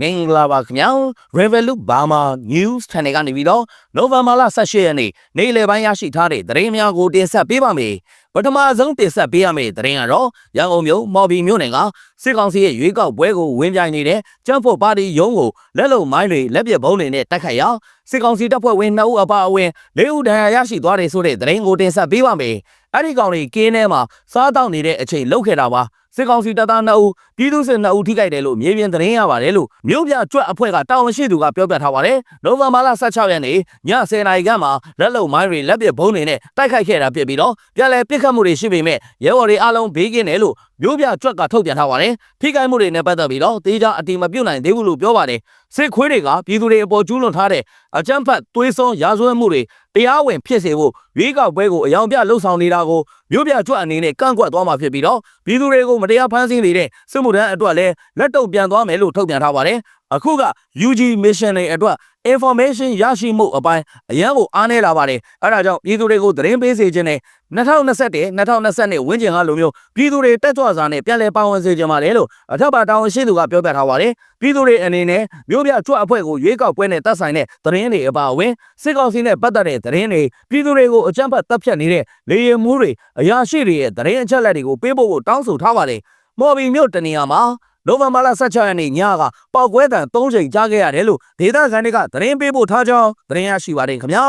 မင်္ဂလာပါခင်ဗျာ Revolut Burma News Channel ကနေပြီးတော့ November လ18ရက်နေ့နေ့လယ်ပိုင်းရရှိထားတဲ့သတင်းများကိုတင်ဆက်ပေးပါမယ်ပထမဆုံးတင်ဆက်ပေးရမယ့်သတင်းကတော့ရန်ကုန်မြို့မော်ဘီမြို့နယ်ကစစ်ကောင်စီရဲ့ရွေးကောက်ပွဲကိုဝင်ပြိုင်နေတဲ့ကျန်းဖို့ပါတီရုံးကိုလက်လုံမိုင်းတွေလက်ပြဘုံတွေနဲ့တိုက်ခိုက်ရာစစ်ကောင်စီတပ်ဖွဲ့ဝင်2ဦးအပါအဝင်၄ဦးဒဏ်ရာရရှိသွားတယ်ဆိုတဲ့သတင်းကိုတင်ဆက်ပေးပါမယ်အဲ့ဒီကောင်တွေကင်းထဲမှာစားတောက်နေတဲ့အချိန်လှုပ်ခဲ့တာပါ စစ်ကောင်စီတပ်သား2ဦးပြည်သူစစ်2ဦးထိခိုက်တယ်လို့မြေပြင်သတင်းရပါတယ်လို့မြို့ပြကြွက်အဖွဲ့ကတာဝန်ရှိသူကပြောပြထားပါတယ်။နိုဝင်ဘာလ16ရက်နေ့ည10:00နာရီခန့်မှာလက်လုံမိုင်းတွေလက်ပစ်ဘုံတွေနဲ့တိုက်ခိုက်ခဲ့တာဖြစ်ပြီးတော့ပြန်လည်ပစ်ခတ်မှုတွေရှိပေမဲ့ရဲဘော်တွေအားလုံးဘေးကင်းတယ်လို့မြို့ပြကြွက်ကထုတ်ပြန်ထားပါတယ်။ထိခိုက်မှုတွေနဲ့ပတ်သက်ပြီးတော့တေးကြအတိမပြုတ်နိုင်သေးဘူးလို့ပြောပါတယ်။စစ်ခွေးတွေကပြည်သူတွေအပေါ်ကျူးလွန်ထားတဲ့အကြမ်းဖက်သွေးစွန်းရာဇဝတ်မှုတွေ တရားဝင်ဖြစ်စေဖို့ရွေးကောက်ပွဲကိုအယောင်ပြလှုပ်ဆောင်နေတာကိုမြို့ပြကြွက်အနေနဲ့ကန့်ကွက်သွားမှာဖြစ်ပြီးတော့ပြည်သူတွေကိုမတရားဖမ်းဆီးနေတဲ့စစ်မှုထမ်းအတွက်လည်းလက်တုံပြန်သွားမယ်လို့ထုတ်ပြန်ထားပါတယ်။ အခုက UG mission တွေအတွက် information ရရှိမှုအပိုင်းအရန်ကိုအားနည်းလာပါတယ်။အဲဒါကြောင့်ပြည်သူတွေကိုသတင်းပေးစေခြင်းနဲ့2021 2022ဝန်းကျင်ကလိုမျိုးပြည်သူတွေတက်ကြွစွာနဲ့ပြန်လည်ပါဝင်စေခြင်းပါတယ်လို့အထက်ပါတာဝန်ရှိသူကပြောပြထားပါတယ်။ပြည်သူတွေအနေနဲ့မြို့ပြကြွအဖွဲ့ကိုရွေးကောက်ပွဲနဲ့သက်ဆိုင်တဲ့သတင်းတွေအပါအဝင်စစ်ကောင်စီနဲ့ပတ်သက်တဲ့သတင်းတွေပြည်သူတွေကိုအကြမ်းဖက်တပ်ဖြတ်နေတဲ့လေယာဉ်မှုတွေအရာရှိတွေရဲ့သတင်းအချက်အလက်တွေကိုပေးဖို့ကိုတောင်းဆိုထားပါတယ်။မော်ဘီမြို့တနေရာမှာ နိုဝင်ဘာလ16ရက်နေ့ညကပောက်ကွဲတံ3ချိန်ကြားခဲ့ရတယ်လို့ဒေသခံတွေကသတင်းပေးပို့ထားကြောင်းသတင်းရရှိပါတယ်ခင်ဗျာ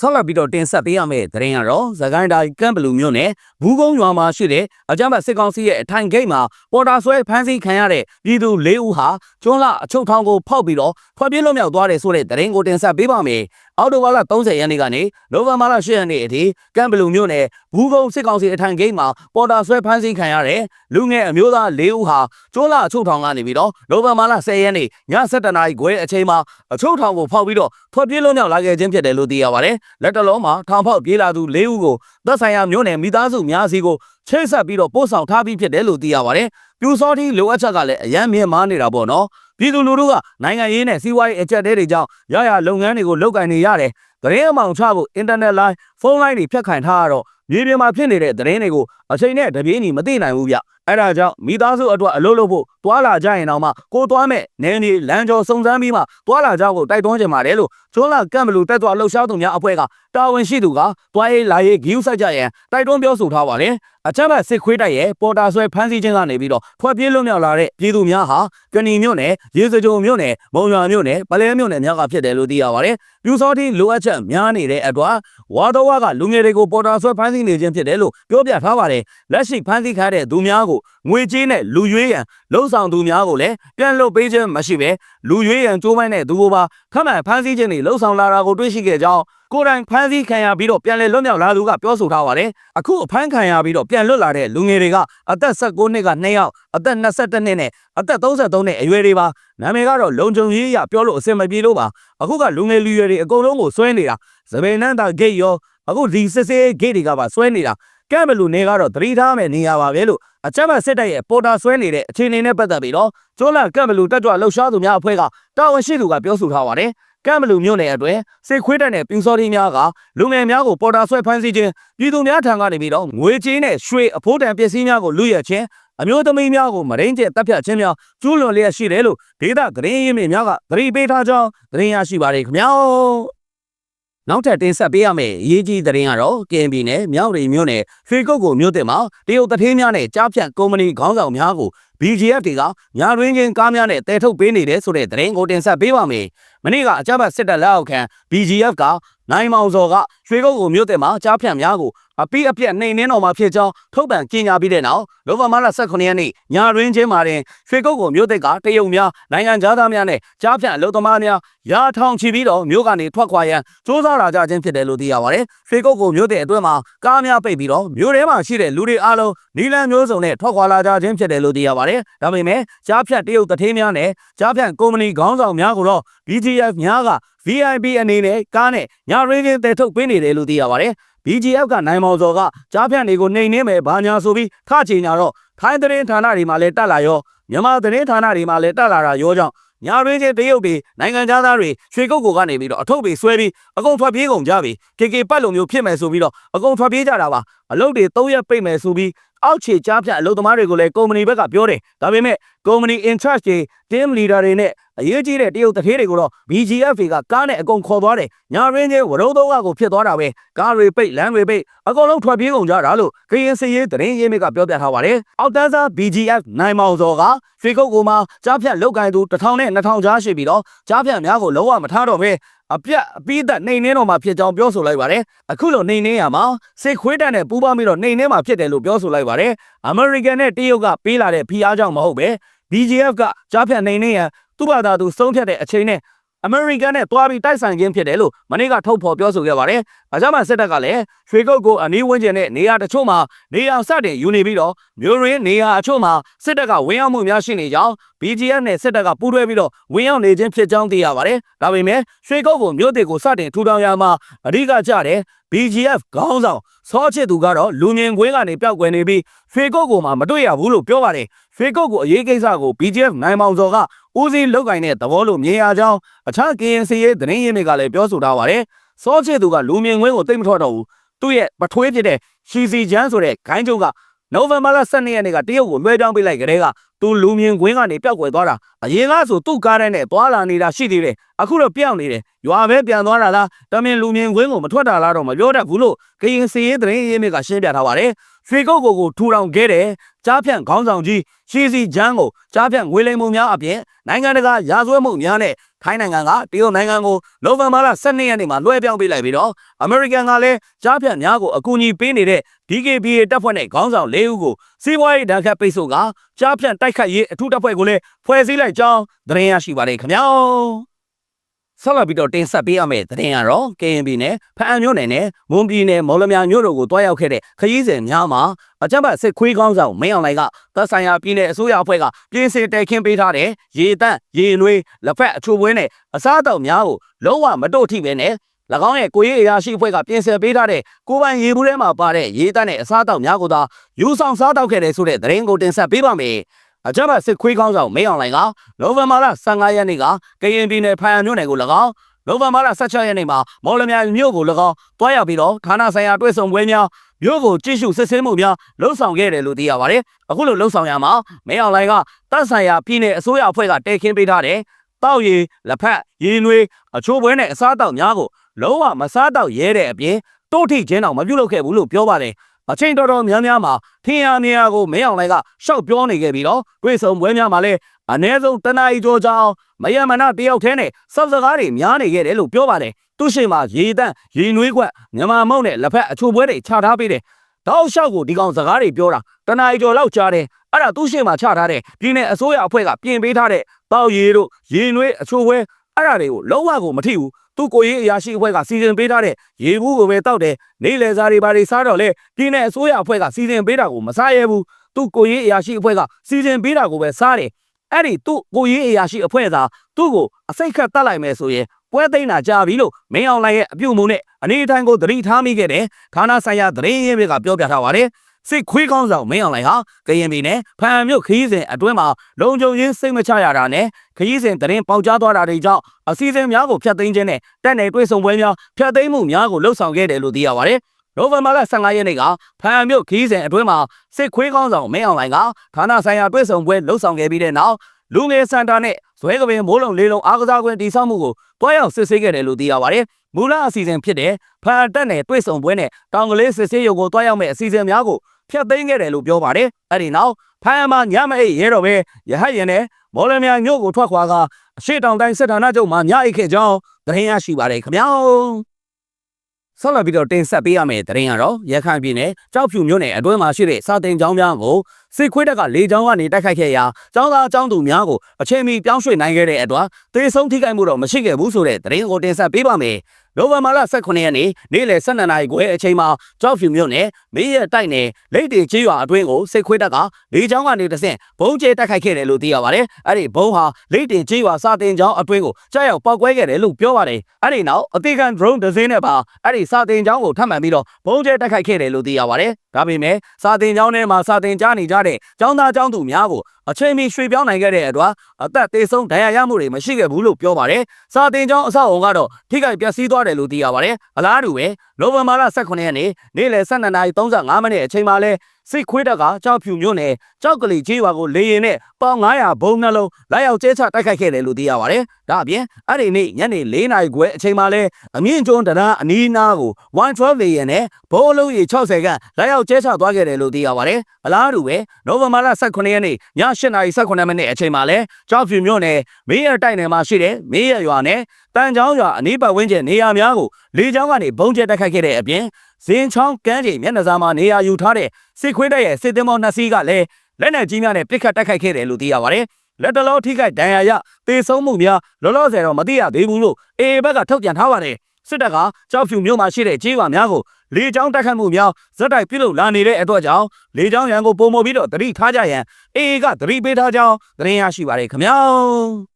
ဆက်လက်ပြီးတော့တင်ဆက်ပေးရမယ့်သတင်းကတော့သခိုင်းတိုင်းကမ်ဘလူမြို့နယ်ဘူးကုန်းရွာမှာရှိတဲ့အကြမ်းဖက်စစ်ကောင်စီရဲ့အထိုင်ဂိတ်မှာပေါ်တာဆွဲဖမ်းဆီးခံရတဲ့ပြည်သူ၄ဦးဟာကျွန်းလအချုပ်ထောင်ကိုဖောက်ပြီးတော့ထွက်ပြေးလွတ်မြောက်သွားတယ်ဆိုတဲ့သတင်းကိုတင်ဆက်ပေးပါမယ်။ အောက်တိုဘာလ30ရက်နေ့ကနေနိုဝင်ဘာလ10ရက်နေ့အထိကမ်ဘလူမြို့နယ်ဘူးကုန်းစစ်ကောင်စီအထိုင်ဂိတ်မှာပေါ်တာဆွဲဖမ်းဆီးခံရတဲ့လူငယ်အမျိုးသား၄ဦးဟာကျွန်းလအချုပ်ထောင်ကနေပြီးတော့နိုဝင်ဘာလ10ရက်နေ့ည7:00နာရီခွဲအချိန်မှာအချုပ်ထောင်ကိုဖောက်ပြီးတော့ထွက်ပြေးလွတ်မြောက်လာခဲ့ခြင်းဖြစ်တယ်လို့သိရပါတယ်။လက်တလုံးမှာထောင်ဖောက်ပြေးလာသူ၄ဦးကိုသက်ဆိုင်ရာမြို့နယ်မိသားစုများစီကိုချိတ်ဆက်ပြီးတော့ပို့ဆောင်ထားပြီးဖြစ်တယ်လို့သိရပါတယ်။ပြူစောတိလိုအပ်ချက်ကလည်းအယမ်းမြင့်မားနေတာပေါ့နော်။ ပြည်သူလူထုကနိုင်ငံရေးနဲ့စီးပွားရေးအကြက်တဲတွေကြောင့်ရရလုပ်ငန်းတွေကိုလုပ်ကင်နေရတယ်။သတင်းအမှောင်ချဖို့အင်တာနက်လိုင်းဖုန်းလိုင်းတွေဖြတ်ခိုင်ထားရတော့မြေပြင်မှာဖြစ်နေတဲ့သတင်းတွေကိုအချိန်နဲ့တပြေးညီမသိနိုင်ဘူးဗျ။ အဲ့ဒါကြောင့်မိသားစုအတွက်အလုပ်လုပ်ဖို့တွာလာကြရင်တော့မှကိုသွားမဲ့နင်းဒီလမ်းကျော်စုံစမ်းပြီးမှတွာလာကြဖို့တိုက်တွန်းကြပါတယ်လို့ကျွန်းလာကန့်ဘလူတက်သွားလှုပ်ရှားသူများအဖွဲ့ကတာဝန်ရှိသူကတွားရေးလာရေးဂီယူဆိုင်ကြရန်တိုက်တွန်းပြောဆိုထားပါတယ်အချမ်းဘတ်စစ်ခွေးတိုက်ရဲ့ပေါ်တာဆွဲဖမ်းဆီးခြင်းကနေပြီးတော့ထွက်ပြေးလွတ်မြောက်လာတဲ့ပြည်သူများဟာကဏီမြို့နယ်ရေစကြိုမြို့နယ်မုံရွာမြို့နယ်ပလဲမြို့နယ်များကဖြစ်တယ်လို့သိရပါတယ်ပြူစောတိလိုအပ်ချက်များနေတဲ့အတွက်ဝါတော်ဝါကလူငယ်တွေကိုပေါ်တာဆွဲဖမ်းဆီးနေခြင်းဖြစ်တယ်လို့ပြောပြထားပါတယ်လက်ရှိဖမ်းဆီးခံတဲ့သူများကိုငွေကြေးနဲ့လူရွေးရန်လှုံ့ဆော်သူများကိုလည်းပြန်လွတ်ပေးခြင်းမရှိဘဲလူရွေးရန်ကြိုးပမ်းတဲ့သူကိုပါခမှန်ဖမ်းဆီးခြင်းတွေလှုံ့ဆော်လာတာကိုတွေ့ရှိခဲ့ကြောင်းကိုယ်တိုင်ဖမ်းဆီးခံရပြီးတော့ပြန်လည်လွတ်မြောက်လာသူကပြောဆိုထားပါတယ်အခုအဖမ်းခံရပြီးတော့ပြန်လွတ်လာတဲ့လူငယ်တွေကအသက်16နှစ်က2ယောက်အသက်22နှစ်နဲ့အသက်33နှစ်အရွယ်တွေပါနာမည်ကတော့လုံခြုံရေးရပြောလို့အဆင်မပြေလို့ပါအခုကလူငယ်လူရွယ်တွေအကုန်လုံးကိုဆွဲနေတာသပင်နန်းတာဂိတ်ရောအခုဒီစစ်စေးဂိတ်တွေကပါဆွဲနေတာ ကဲမလူနေကတော့သတိထားမယ်နေရပါပဲလို့အချက်မဲ့စစ်တပ်ရဲ့ပေါ်တာဆွဲနေတဲ့အခြေအနေနဲ့ပတ်သက်ပြီးတော့ကျွန်းလကဲမလူတက်ကြွလှုပ်ရှားသူများအဖွဲ့ကတာဝန်ရှိသူကပြောဆိုထားပါတယ်ကမ်ဘလူမြို့နယ်အတွင်းစစ်ခွေးတပ်နဲ့ပြူစောတိများကလူငယ်များကိုပေါ်တာဆွဲဖမ်းဆီးခြင်းပြည်သူများထံကနေပြီးတော့ငွေကြေးနဲ့ရွှေအဖိုးတန်ပစ္စည်းများကိုလူရခြင်းအမျိုးသမီးများကိုမရင်းကျက်တပ်ဖြတ်ခြင်းများကျူးလွန်လျက်ရှိတယ်လို့ဒေသသတင်းရင်းမြစ်များကသတိပေးထားကြောင်းသတင်းရရှိပါတယ်ခင်ဗျာ နောက်ထပ်တင်ဆက်ပေးရမယ့်အရေးကြီးသတင်းကတော့ KNB နဲ့မြောက်ရီမြို့နယ်ရွှေကုတ်ကိုမြို့တင်မှာတရုတ်တထေးများနဲ့ကြားဖြတ်ကုမ္ပဏီခေါင်းဆောင်များကို BGF တွေကညာရင်းချင်းကားများနဲ့တဲထုတ်ပေးနေတယ်ဆိုတဲ့သတင်းကိုတင်ဆက်ပေးပါမယ်။မနေ့ကအကြမ်းဖက်စစ်တပ်လက်အောက်ခံ BGF ကနိုင်မောင်စော်ကရွှေကုတ်ကိုမြို့တင်မှာကြားဖြတ်များကိုအပိအပြက်နှိမ်နှင်းတော်မှာဖြစ်ကြောင်းထုတ်ပြန်ကြေညာပြီးတဲ့နောက်နိုဝင်ဘာလ18ရက်နေ့ညာရင်းချင်းမှာတင်ရွှေကုတ်ကိုမြို့သစ်ကတရုတ်များနိုင်ငံသားများနဲ့ကြားဖြတ်အလုပ်သမားများရာထောင်ချီပြီးတော့မြို့ကနေထွက်ခွာရန်စ조사လာကြခြင်းဖြစ်တယ်လို့သိရပါတယ်။ရွှေကုတ်ကိုမြို့သစ်အတွင်းမှာကားများပိတ်ပြီးတော့မြို့ထဲမှာရှိတဲ့လူတွေအားလုံးနီလန်မျိုးစုံနဲ့ထွက်ခွာလာကြခြင်းဖြစ်တယ်လို့သိရပါတယ်။ဒါပေမဲ့ကြားဖြတ်တရုတ်တထေးများနဲ့ကြားဖြတ်ကုမ္ပဏီခေါင်းဆောင်များကိုတော့ BGF များက VIP အနေနဲ့ကားနဲ့ညာရင်းချင်းတည်ထုတ်ပေးနေတယ်လို့သိရပါတယ်။ BGF ကနိုင်မောင်စော်ကကြားဖြန့်တွေကိုနှိမ်နှင်းမယ်ဘာညာဆိုပြီးခချင်ညာတော့ထိုင်းသတင်းဌာနတွေမှာလည်းတက်လာရောမြန်မာသတင်းဌာနတွေမှာလည်းတက်လာတာရောကြောင့် ညာရင်းချင်းတရုတ်တွေနိုင်ငံသားတွေရွှေကုတ်ကိုကနေပြီးတော့အထုပ်တွေဆွဲပြီးအကုန်ထွက်ပြေးကုန်ကြပြီ KK ပတ်လုံမျိုးဖြစ်မယ်ဆိုပြီးတော့အကုန်ထွက်ပြေးကြတာပါအလုပ်တွေ၃ရက်ပိတ်မယ်ဆိုပြီးအောက်ခြေကြားဖြတ်အလုပ်သမားတွေကိုလည်းကုမ္ပဏီဘက်ကပြောတယ်ဒါပေမဲ့ကုမ္ပဏီ in charge တွေ team leader တွေနဲ့အရေးကြီးတဲ့တရုတ်တထေးတွေကိုတော့ BGF ကကားနဲ့အကုန်ခေါ်သွားတယ်ညာရင်းချင်းဝရုံးတော့ကကိုဖြစ်သွားတာပဲကားတွေပိတ်လမ်းတွေပိတ်အကုန်လုံးထွက်ပြေးကုန်ကြတာလို့ကရင်စရေးသတင်းရင်းမြစ်ကပြောပြထားပါတယ်အောက်တန်းစား BGF နိုင်မောင်စော်ကရွှေကုတ်ကူမှာကြားဖြတ်လောက်ကန်သူ1000နဲ့2000ကြားရှိပြီးတော့ကြားဖြတ်များကိုလုံးဝမထားတော့ပဲအပြတ်အပိသက်နှိမ်နှင်းတော်မှာဖြစ်ကြောင်းပြောဆိုလိုက်ပါတယ်အခုလိုနှိမ်နှင်းရမှာစစ်ခွေးတန်နဲ့ပူးပေါင်းပြီးတော့နှိမ်နှင်းမှာဖြစ်တယ်လို့ပြောဆိုလိုက်ပါတယ်အမေရိကန်နဲ့တရုတ်ကပေးလာတဲ့ဖိအားကြောင့်မဟုတ်ပဲ BGF ကကြားဖြတ်နှိမ်နှင်းရန်သူ့ဘာသာသူဆုံးဖြတ်တဲ့အချိန်နဲ့ အမေရိကန်နဲ့တွားပြီးတိုက်ဆိုင်ခြင်းဖြစ်တယ်လို့မနေ့ကထုတ်ဖော်ပြောဆိုခဲ့ပါတယ်။အကြမ်းမှစစ်တပ်ကလည်းရွှေကုတ်ကိုအနီးဝန်းကျင်နဲ့နေရာတချို့မှာနေရာစတင်ယူနေပြီးတော့မျိုးရင်းနေရာအချို့မှာစစ်တပ်ကဝင်းရောက်မှုများရှိနေကြောင်း BGF နဲ့စစ်တပ်ကပူးတွဲပြီးတော့ဝင်းရောက်နေခြင်းဖြစ်ကြောင်းသိရပါတယ်။ဒါပေမဲ့ရွှေကုတ်ကိုမြို့တေကိုစတင်ထူထောင်ရမှာအဓိကကျတဲ့ BGF ခေါင်းဆောင်စောချစ်သူကတော့လူမြင်ကွင်းကနေပျောက်ကွယ်နေပြီးရွှေကုတ်ကိုမှမတွေ့ရဘူးလို့ပြောပါတယ်။ရွှေကုတ်ကိုအရေးကိစ္စကို BGF နိုင်မောင်စော်ကဦးစီးလောက်ကင်တဲ့သဘောလို့မြင်ရကြောင်းအခြား KNC ရဲ့သတင်းရင်းမြစ်ကလည်းပြောဆိုထားပါတယ်။စောချစ်သူကလူမြင်ကွင်းကိုတိတ်မထွက်တော့ဘူး။သူ့ရဲ့ပထွေးဖြစ်တဲ့ရှီစီချန်းဆိုတဲ့ဂိုင်းကျုပ်ကနိုဝင်ဘာလ12ရက်နေ့ကတရုတ်ကိုလွှဲပြောင်းပေးလိုက်ကြတဲ့ကသူလူမြင်ကွင်းကနေပျောက်ကွယ်သွားတာအရင်ကဆိုသူ့ကားတဲ့နဲ့သွားလာနေတာရှိသေးတယ်အခုတော့ပြောင်းနေတယ်ရွာပဲပြန်သွားတာလားတမင်လူမြင်ကွင်းကိုမထွက်တာလားတော့မပြောတတ်ဘူးလို့ကရင်စီရေးသတင်းရင်းမြစ်ကရှင်းပြထားပါတယ်ရွှေကုတ်ကိုကိုထူထောင်ခဲ့တယ်ကြားဖြန့်ခေါင်းဆောင်ကြီးရှီစီဂျန်းကိုကြားဖြန့်ငွေလိမ်မှုများအပြင်နိုင်ငံတကာရာဇဝတ်မှုများနဲ့ထိုင်းနိုင်ငံကတရုတ်နိုင်ငံကိုနိုဝင်ဘာလ12ရက်နေ့မှာလွှဲပြောင်းပေးလိုက်ပြီးတော့အမေရိကန်ကလည်းကြားဖြန့်များကိုအကူအညီပေးနေတဲ့ DKBA တပ်ဖွဲ့နဲ့ခေါင်းဆောင်၄ဦးကို စီးပွားရေးဒဏ်ခတ်ပိတ်ဆို့ကကြားဖြန့်တိုက်ခတ်ရေးအထူးတပ်ဖွဲ့ကိုလည်းဖွဲ့စည်းလိုက်ကြောင်းသတင်းရရှိပါတယ်ခင်ဗျာဆက်လက်ပြီးတော့တင်ဆက်ပေးရမယ့်သတင်းကတော့ KNB နဲ့ဖအံမြို့နယ်နဲ့မွန်ပြည်နယ်မော်လမြိုင်မြို့တို့ကိုတွားရောက်ခဲ့တဲ့ခရီးစဉ်များမှာအကြမ်းဖက်စစ်ခွေးကောင်းဆောင်မင်းအောင်လှိုင်ကသက်ဆိုင်ရာပြည်နယ်အစိုးရအဖွဲ့ကပြင်ဆင်တဲခင်းပေးထားတဲ့ရေတန့်ရေနွေးလက်ဖက်အချို့ပွဲနဲ့အစားအသောက်များကိုလုံးဝမတို့ထိပဲနဲ့၎ င်းရဲ့ကိုရေးအရာရှိအဖွဲ့ကပြင်ဆင်ပေးထားတဲ့ကိုပိုင်ရေဘူးထဲမှာပါတဲ့ရေတန့်နဲ့အစားအသောက်များကိုသာယူဆောင်စားတောက်ခဲ့တယ်ဆိုတဲ့သတင်းကိုတင်ဆက်ပေးပါမယ်။အကြမ်းဖက်စစ်ခွေးကောင်းဆောင်မင်းအောင်လှိုင်ကနိုဝင်ဘာလ15ရက်နေ့ကကရင်ပြည်နယ်ဖန်မြို့နယ်ကို၎င်းနိုဝင်ဘာလ16ရက်နေ့မှာမော်လမြိုင်မြို့ကို၎င်းတွားရောက်ပြီးတော့ဌာနဆိုင်ရာတွဲဆောင်ပွဲများမြို့ကိုကြည့်ရှုစစ်ဆေးမှုများလှုပ်ဆောင်ခဲ့တယ်လို့သိရပါတယ်။အခုလိုလှုပ်ဆောင်ရမှာမင်းအောင်လှိုင်ကတပ်ဆိုင်ရာပြည်နယ်အစိုးရအဖွဲ့ကတည်ခင်းပေးထားတဲ့တောက်ရည်လက်ဖက်ရည်နွေးအချိုးပွဲနဲ့အစားအသောက်များကို လုံးဝမစားတော့ရဲတဲ့အပြင်တိုးထိချင်းတော့မပြုတ်လုပ်ခဲ့ဘူးလို့ပြောပါတယ်။အချိန်တော်တော်များများမှာထင်ရနေရကိုမင်းအောင်လှိုင်ကရှောက်ပြောနေခဲ့ပြီးတော့တွေးဆုံပွဲများမှာလည်းအ ਨੇ ဆုံးတနားရီကျော်ကြောင်မယမနာတယောက်တည်းနဲ့စောက်စကားတွေများနေခဲ့တယ်လို့ပြောပါတယ်။သူ့ရှိမှာရေတန့်ရေနွေးခွက်မြန်မာမုံနဲ့လက်ဖက်အချိုပွဲတွေချထားပေးတယ်။တောက်လျှောက်ကိုဒီကောင်စကားတွေပြောတာတနားရီကျော်လောက်ကြားတယ်။အဲ့ဒါသူ့ရှိမှာချထားတဲ့ပြည်내အစိုးရအဖွဲ့ကပြင်ပေးထားတဲ့တောက်ရည်တို့ရေနွေးအချိုပွဲအဲ့ဒါတွေကိုလုံးဝကိုမထိဘူး။ သူ့ကိုရေးအရာရှိအဖွဲ့ကစီစဉ်ပေးထားတဲ့ရေဘူးကိုပဲတောက်တယ်နေလေစားတွေဘာတွေစားတော့လဲပြည်내အစိုးရအဖွဲ့ကစီစဉ်ပေးတာကိုမစားရဘူးသူ့ကိုရေးအရာရှိအဖွဲ့ကစီစဉ်ပေးတာကိုပဲစားတယ်အဲ့ဒီသူ့ကိုရေးအရာရှိအဖွဲ့သာသူ့ကိုအစိတ်ခတ်တတ်လိုက်မယ်ဆိုရင်ပွဲသိမ်းတာကြာပြီလို့မင်းအောင်လှိုင်ရဲ့အပြုံမှုနဲ့အနေအထိုင်ကိုသတိထားမိခဲ့တဲ့ဌာနဆိုင်ရာသတင်းရင်းတွေကပြောပြထားပါတယ် စစ်ခွေးကောင်းဆောင်မင်းအောင်လှိုင်ဟာကရင်ပြည်နယ်ဖန်မြို့ခရီးစဉ်အတွင်းမှာလုံခြုံရေးစိတ်မချရတာနဲ့ခရီးစဉ်သတင်းပေါက်ကြားသွားတာတွေကြောင့်အစည်းအဝေးများကိုဖျက်သိမ်းခြင်းနဲ့တက်နယ်တွေ့ဆုံပွဲများဖျက်သိမ်းမှုများကိုလှုပ်ဆောင်ခဲ့တယ်လို့သိရပါတယ်။နိုဝင်ဘာလ15ရက်နေ့ကဖန်မြို့ခရီးစဉ်အတွင်းမှာစစ်ခွေးကောင်းဆောင်မင်းအောင်လှိုင်ကဌာနဆိုင်ရာတွေ့ဆုံပွဲလှုပ်ဆောင်ခဲ့ပြီးတဲ့နောက်လူငယ်စင်တာနဲ့ဇွဲကပင်မိုးလုံလေးလုံးအားကစားကွင်းတည်ဆောက်မှုကိုတွားရောက်စစ်ဆေးခဲ့တယ်လို့သိရပါတယ်။မူလအစီအစဉ်ဖြစ်တဲ့ဖန်တက်နယ်တွေ့ဆုံပွဲနဲ့တောင်ကလေးစစ်ဆေးရုံကိုတွားရောက်မဲ့အစီအစဉ်များကို ဖျက်သိမ်းခဲ့တယ်လို့ပြောပါတယ်။အဲဒီနောက်ဖန်မှာညမအိတ်ရဲတော့ပဲရဟတ်ရင်နဲ့မော်လမြိုင်မြို့ကိုထွက်ခွာကအရှိတောင်တိုင်းစစ်ဌာနချုပ်မှာညအိတ်ခဲ့ကြောင်းသတင်းရရှိပါတယ်ခင်ဗျာ။ဆက်လက်ပြီးတော့တင်ဆက်ပေးရမယ့်သတင်းကတော့ရခိုင်ပြည်နယ်ကြောက်ဖြူမြို့နယ်အတွင်းမှာရှိတဲ့စာတင်ကျောင်းများကိုစစ်ခွေးတပ်ကလေကြောင်းကနေတိုက်ခိုက်ခဲ့ရာကျောင်းသားကျောင်းသူများကိုအချိန်မီပြောင်းရွှေ့နိုင်ခဲ့တဲ့အတွက်တေဆုံးထိခိုက်မှုတော့မရှိခဲ့ဘူးဆိုတဲ့သတင်းကိုတင်ဆက်ပေးပါမယ်။ နိုဝင်ဘာလ18ရက်နေ့နေ့လယ်12နာရီခွဲအချိန်မှာကြောက်ဖြူမြို့နယ်မေးရတိုက်နယ်လိတ်တေချေးရွာအတွင်းကိုစစ်ခွေးတပ်ကလေကြောင်းကနေတဆင့်ဘုံကျဲတိုက်ခိုက်ခဲ့တယ်လို့သိရပါတယ်။အဲ့ဒီဘုံဟာလိတ်တေချေးရွာစာတင်ကျောင်းအတွင်းကိုကြားရောက်ပောက်ကွဲခဲ့တယ်လို့ပြောပါတယ်။အဲ့ဒီနောက်အသေးခံ drone တစ်စင်းနဲ့ပါအဲ့ဒီစာတင်ကျောင်းကိုထပ်မံပြီးတော့ဘုံကျဲတိုက်ခိုက်ခဲ့တယ်လို့သိရပါတယ်။ဒါပေမဲ့စာတင်ကျောင်းထဲမှာစာတင်ကြားနေကြတဲ့ကျောင်းသားကျောင်းသူများကို အချိန်မီရွှေ့ပြောင်းနိုင်ခဲ့တဲ့အတွက်အသက်သေဆုံးဒဏ်ရာရမှုတွေမရှိခဲ့ဘူးလို့ပြောပါတယ်။စာတင်ကျောင်းအဆောက်အအုံကတော့ထိခိုက်ပျက်စီးသွားတယ်လို့သိရပါတယ်။အလားတူပဲနိုဝင်ဘာလ18ရက်နေ့နေ့လယ်12:35မိနစ်အချိန်မှာလဲ စိတ်ခွေးတက်ကကြောက်ဖြူမြို့နယ်ကြောက်ကလေးကြီးရွာကိုလေရင်နဲ့ပေါင်900ဘုံနှလုံးလာရောက်ကျဲချတိုက်ခိုက်ခဲ့တယ်လို့သိရပါတယ်။ဒါအပြင်အဲ့ဒီနေ့ညနေ4နာရီခွဲအချိန်မှာလဲအမြင့်ကျွန်းတရားအနီးနားကို112လေရင်နဲ့ဘုံလုံးရေ60ခန့်လာရောက်ကျဲချသွားခဲ့တယ်လို့သိရပါတယ်။အလားတူပဲနိုဝင်ဘာလ18ရက်နေ့ည8နာရီ18မိနစ်အချိန်မှာလဲကြောက်ဖြူမြို့နယ်မေးရတိုက်နယ်မှာရှိတဲ့မေးရရွာနဲ့တန်ချောင်းရွာအနီးပတ်ဝန်းကျင်နေရာများကိုလေကြောင်းကနေဘုံကျဲတိုက်ခိုက်ခဲ့တဲ့အပြင် ဇင်းချောင်းကမ်းခြေမျက်နှာစာမှာနေရာယူထားတဲ့စစ်ခွေးတပ်ရဲ့စစ်သည်မောနှစ်စီးကလည်းလက်နက်ကြီးများနဲ့ပစ်ခတ်တိုက်ခိုက်ခဲ့တယ်လို့သိရပါတယ်။လက်တလောထိခိုက်ဒဏ်ရာရတေဆုံးမှုများလောလောဆယ်တော့မသိရသေးဘူးလို့အေဘက်ကထုတ်ပြန်ထားပါတယ်။စစ်တပ်ကကြောက်ဖြူမြို့မှာရှိတဲ့ကြေးရွာများကိုလေကြောင်းတိုက်ခတ်မှုများဇက်တိုက်ပြုလုပ်လာနေတဲ့အတွက်ကြောင့်လေကြောင်းရန်ကိုပုံမပြီးတော့တတိထားကြရန်အေကတတိပေးထားကြောင်းသတင်းရရှိပါတယ်ခင်ဗျာ။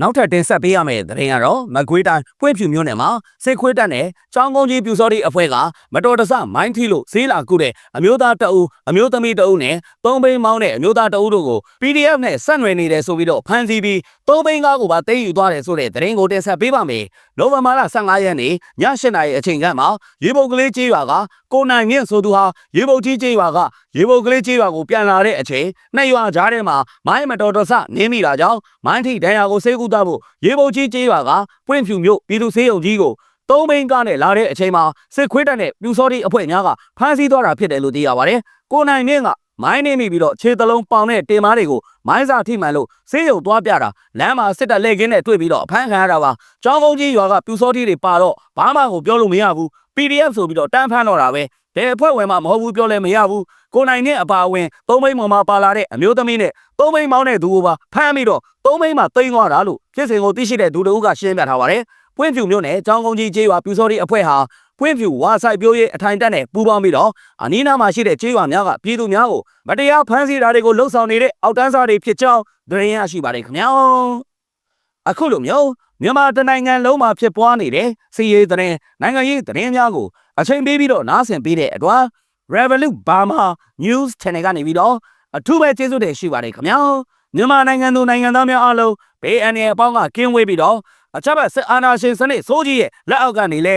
နောက်ထပ်တင်ဆက်ပေးရမယ့်သတင်းကတော့မကွေးတိုင်းပွင့်ဖြူမြို့နယ်မှာစစ်ခွေးတပ်နဲ့ចောင်းကုန်းကြီးပြူစောတိအဖွဲ့ကမတော်တဆမိုင်းထီလို့ဈေးလာကုတဲ့အမျိုးသားတအုပ်အမျိုးသမီးတအုပ်နဲ့သုံးဘိန်းမောင်းတဲ့အမျိုးသားတအုပ်တို့ကို PDF နဲ့ဆက်နွယ်နေတယ်ဆိုပြီးတော့ဖမ်းဆီးပြီးသုံးဘိန်းကားကိုပါသိမ်းယူသွားတယ်ဆိုတဲ့သတင်းကိုတင်ဆက်ပေးပါမယ်။နိုဝင်ဘာလ15ရက်နေ့ည8နာရီအချိန်ခန့်မှာရေပုတ်ကလေးကျေးရွာကကိုနိုင်မြင့်ဆိုသူဟာရေပုတ်ကြီးကျေးရွာကရေပုတ်ကလေးကျေးရွာကိုပြန်လာတဲ့အချိန်နှစ်ရွာကြားထဲမှာမိုင်းမတော်တဆနင်းမိတာကြောင့်မိုင်းထိဒဏ်ရာကိုစေကူတာဖို့ရေပုတ်ကြီးကျေးရွာကပွင့်ဖြူမြို့ပြည်သူစေးရုံကြီးကိုသုံးဘိန်းကားနဲ့လာတဲ့အချိန်မှာစစ်ခွေးတပ်နဲ့ပြူစောတိအဖွဲ့များကဖမ်းဆီးသွားတာဖြစ်တယ်လို့သိရပါတယ်။ကိုနိုင်မြင့်က မိုင်းနေမိပြီးတော့ခြေတလုံးပေါင်တဲ့တင်မားတွေကိုမိုင်းစာထိမှန်လို့ဆေးရုံသွားပြတာလမ်းမှာစစ်တပ်လက်ကင်းနဲ့တွေ့ပြီးတော့အဖမ်းခံရတာပါ။ကျောင်းကုန်းကြီးရွာကပြူစောတိတွေပါတော့ဘာမှကိုပြောလို့မရဘူး။ PDF ဆိုပြီးတော့တန်းဖမ်းတော့တာပဲ။တဲ့အဖွဲ့ဝင်မှမဟုတ်ဘူးပြောလဲမရဘူး။ကိုနိုင်နဲ့အပါအဝင်သုံးဘိန်းပေါ်မှာပါလာတဲ့အမျိုးသမီးနဲ့သုံးဘိန်းမောင်းတဲ့သူကိုပါဖမ်းပြီးတော့သုံးဘိန်းမှာတိမ့်သွားတာလို့ဖြစ်စဉ်ကိုသိရှိတဲ့သူတို့ကရှင်းပြထားပါတယ်။ပွင့်ဖြူမျိုးနဲ့ကျောင်းကုန်းကြီးကျေးရွာပြူစောတိအဖွဲ့ဟာ ပွင့်ဖြူဝါဆိုင်ပြိုးရေးအထိုင်တက်နဲ့ပူးပေါင်းပြီးတော့အနီးနားမှာရှိတဲ့ကျေးရွာများကပြည်သူများကိုမတရားဖမ်းဆီးတာတွေကိုလှုံ့ဆော်နေတဲ့အောက်တန်းစားတွေဖြစ်ကြောင်းသတင်းရရှိပါတယ်ခင်ဗျာအခုလိုမျိုးမြန်မာတနိုင်ငံလုံးမှာဖြစ်ပွားနေတဲ့စီးရေးသတင်းနိုင်ငံရေးသတင်းများကိုအချိန်ပေးပြီးတော့နားဆင်ပေးတဲ့အတွက် Revolut Burma News Channel ကနေပြီးတော့အထူးပဲကျေးဇူးတင်ရှိပါတယ်ခင်ဗျာမြန်မာနိုင်ငံသူနိုင်ငံသားများအားလုံးဘေးအန္တရာယ်အပေါင်းကကင်းဝေးပြီးတော့အချက်ဘက်စစ်အာဏာရှင်စနစ်စိုးကြီးရဲ့လက်အောက်ကနေလဲ